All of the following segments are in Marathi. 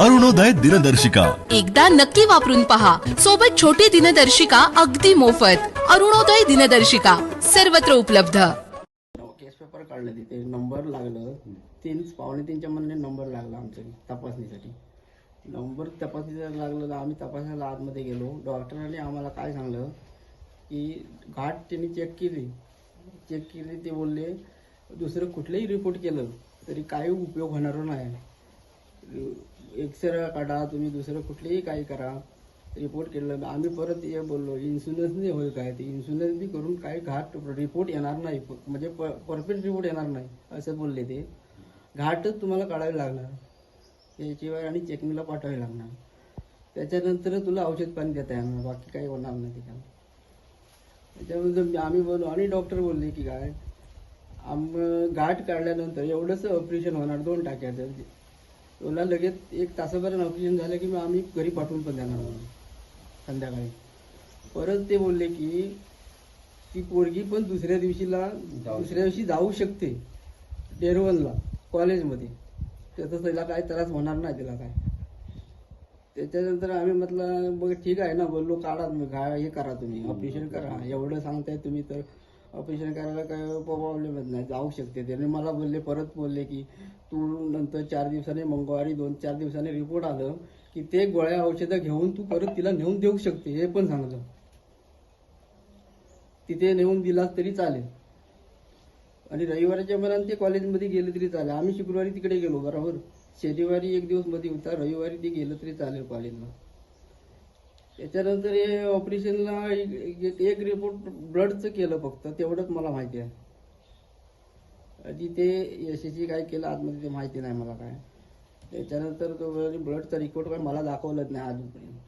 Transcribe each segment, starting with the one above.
अरुणोदय दिनदर्शिका. एकदा नक्की वापरून पहा. सोबत छोटी दिनदर्शिका अगदी मोफत. अरुणोदय दिनदर्शिका सर्वत्र उपलब्ध. केस पेपर काढलं तिथे. नंबर लागलं. तीन पावणे तीनच्या मधले नंबर लागला आमच्या तपासणीसाठी. नंबर तपासणीसाठी लागलं तर आम्ही तपासायला आतमध्ये गेलो. डॉक्टरांनी आम्हाला काय सांगलं? की घाट त्यांनी चेक केली. चेक केली ते बोलले दुसरं कुठलंही रिपोर्ट केलं तरी काही उपयोग होणार नाही. एक्सरे काढा तुम्ही दुसरं कुठलेही काही करा रिपोर्ट केलं आम्ही परत हे बोललो इन्शुरन्सने होईल काय ते? इन्शुरन्स बी करून काही घाट रिपोर्ट येणार नाही. म्हणजे प परफेक्ट रिपोर्ट येणार नाही असं बोलले ते. घाटच तुम्हाला काढावी लागणार. त्याशिवाय आणि चेकिंगला पाठवावे लागणार. त्याच्यानंतर तुला औषध पाणी देता येणार बाकी काही होणार नाही ते त्याच्यानंतर आम्ही बोललो आणि डॉक्टर बोलले की काय आम घाट काढल्यानंतर एवढंच ऑपरेशन होणार दोन टाक्याचं तुला लगेच एक तासाभरानं ऑपरेशन झालं की मग आम्ही घरी पाठवून पण देणार म्हणून संध्याकाळी. परत ते बोलले की ती पोरगी पण दुसऱ्या दिवशीला दुसऱ्या दिवशी जाऊ शकते डेरवनला कॉलेजमध्ये. त्याचा तिला काय त्रास होणार नाही तिला काय. त्याच्यानंतर आम्ही म्हटलं बघ ठीक आहे ना बोललो काढा तुम्ही घा हे करा तुम्ही ऑपरेशन करा. एवढं सांगताय तुम्ही तर ऑपरेशन करायला काय प्रॉब्लेमच नाही जाऊ शकते त्याने मला बोलले परत बोलले की तू नंतर चार दिवसांनी मंगळवारी दोन चार दिवसांनी रिपोर्ट आलं की ते गोळ्या औषधं घेऊन तू परत तिला नेऊन देऊ शकते. हे पण सांगलं तिथे नेऊन दिलास तरी चालेल. आणि रविवारच्या मनात ते कॉलेजमध्ये गेले तरी चालेल. आम्ही शुक्रवारी तिकडे गेलो बरोबर? शनिवारी एक दिवसमध्ये होता रविवारी ते गेलं तरी चालेल कॉलेजला त्याच्यानंतर हे ऑपरेशनला एक एक रिपोर्ट ब्लडचं केलं फक्त तेवढंच मला माहिती आहे. आणि ते यशस्वी काय केलं आतमध्ये ते माहिती नाही मला काय. त्याच्यानंतर तो ब्लडचा रिपोर्ट काय मला दाखवलंच नाही अजूनपर्यंत.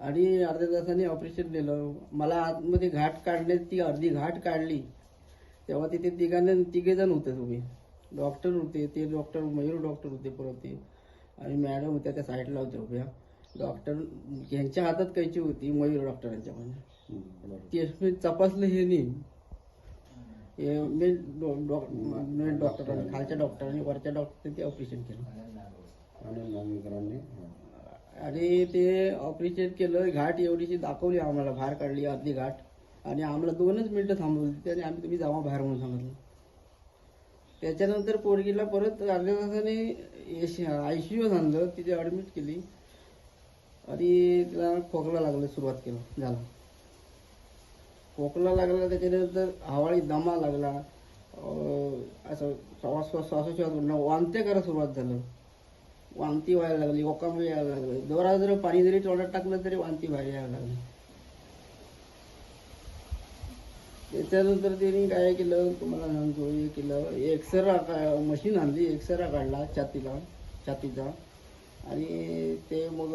आणि अर्ध्या तासाने ऑपरेशन दिलं मला आतमध्ये घाट काढण्यात ती अर्धी घाट काढली. तेव्हा तिथे तिघांना तिघे जण होते तुम्ही. डॉक्टर होते ते डॉक्टर मयूर डॉक्टर होते परत ते. आणि मॅडम होत्या त्या साईडला होत्या उभ्या. डॉक्टर यांच्या हातात कैची होती मयूर डॉक्टरांच्या पण. ते तपासलं हे नाही डॉक्टरांनी खालच्या डॉक्टरांनी वरच्या डॉक्टरने ते ऑपरेशन केलं. आणि ते ऑपरेशन केलं घाट एवढीशी दाखवली आम्हाला बाहेर काढली अर्धी घाट. आणि आम्हाला दोनच मिनिटं थांबवली त्याने आम्ही तुम्ही जावा बाहेर म्हणून सांगितलं. त्याच्यानंतर पोरगीला परत अर्ध्या तासाने आय सी यू आणलं तिथे ॲडमिट केली. आणि त्याला खोकला लागलं सुरुवात केलं झाला. खोकला लागला त्याच्यानंतर हवाळी दमा लागला. असं श्वास श्वासोश्वास वांत्या करायला सुरुवात झालं. वांती व्हायला लागली ओकाम यायला लागलं. दोरा जर पाणी जरी तोंडात टाकलं तरी वांती व्हायला यायला लागली. त्याच्यानंतर त्यांनी काय केलं तुम्हाला सांगतो हे केलं. एक्सरा का मशीन आणली एक्सरा काढला छातीला छातीचा. आणि ते मग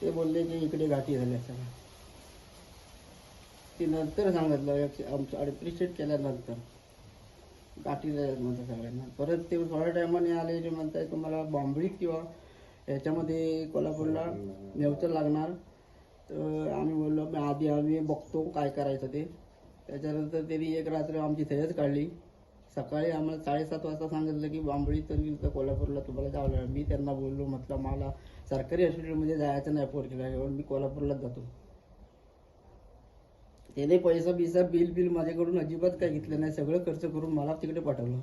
ते बोलले की इकडे गाठी झाल्या सगळ्या ते नंतर सांगितलं एकशे- आमचं अप्रिशिएट केल्यानंतर. गाठी झाल्यात म्हणतात सगळ्यांना. परत ते थोड्या टायमाने आले जे म्हणताय तुम्हाला बॉम्बळी किंवा याच्यामध्ये कोल्हापूरला नेवचं लागणार. तर आम्ही बोललो आधी आम्ही बघतो काय करायचं ते. त्याच्यानंतर त्यांनी एक रात्र आमची थैरच काढली. सकाळी आम्हाला साडेसात वाजता सांगितलं की बांबळी तर कोल्हापूरला तुम्हाला जावं लागेल. मी त्यांना बोललो म्हटलं मला सरकारी हॉस्पिटलमध्ये जायचं नाही पोरकीला घेऊन मी कोल्हापूरलाच जातो. त्याने पैसा बिसा बिल बिल माझ्याकडून अजिबात काय घेतलं नाही. सगळं खर्च करून मला तिकडे पाठवलं.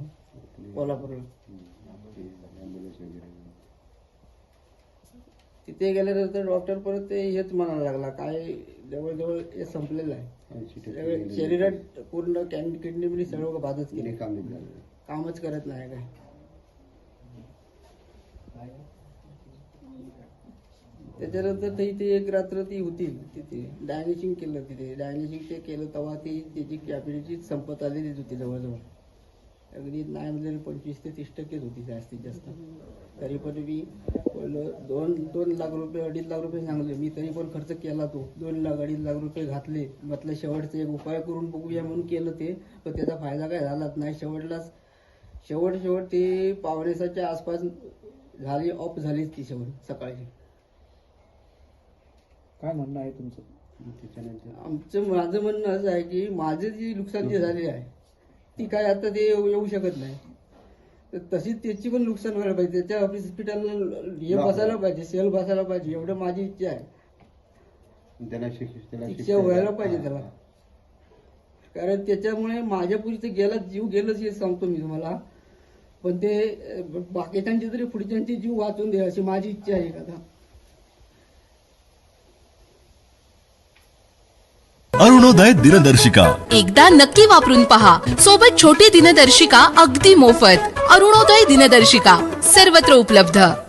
कोल्हापूरला. तिथे गेल्यानंतर डॉक्टर परत ते हेच म्हणायला लागला काय जवळजवळ हे संपलेलं आहे. शरीरात पूर्ण कॅन किडनी बिडनी सगळं बाधच केले. कामच करत नाही काय. त्याच्यानंतर ते इथे एक रात्र ती होती तिथे डायनेशिंग केलं तिथे. डायनेशिंग ते केलं तेव्हा ती त्याची कॅपॅसिटी संपत आलेलीच होती जवळजवळ. अगदी नाही म्हणजे पंचवीस ते तीस टक्केच होती जास्तीत जास्त. तरी पण मी दोन दोन लाख रुपये अडीच लाख रुपये सांगले. मी तरी पण खर्च केला तो. दोन लाख अडीच लाख रुपये घातले. म्हटलं शेवटचे एक उपाय करून बघूया म्हणून केलं ते. पण त्याचा फायदा काय झालाच नाही. शेवटलाच शेवट शेवट ते पावणेसाच्या आसपास झाली ऑफ झालीच ती शेवट सकाळची. काय म्हणणं आहे तुमचं? आमचं माझं म्हणणं असं आहे की माझं जी नुकसान जी झाली आहे ती काय आता ते येऊ शकत नाही. तर तशी त्याची पण नुकसान व्हायला पाहिजे. त्याच्या हॉस्पिटलला हे बसायला पाहिजे सेल बसायला पाहिजे एवढं माझी इच्छा आहे. त्याला शिक- त्याला शिक्षा व्हायला पाहिजे त्याला. कारण त्याच्यामुळे माझ्या पुरीचं गेला जीव गेलंच हे सांगतो मी तुम्हाला. पण ते बाकीच्यांची तरी पुढच्यांची जीव वाचून दे अशी माझी इच्छा आहे का अरुणोदय दिनदर्शिका. एकदा नक्की वापरून पहा. सोबत छोटी दिनदर्शिका अगदी मोफत. अरुणोदय दिनदर्शिका. सर्वत्र उपलब्ध.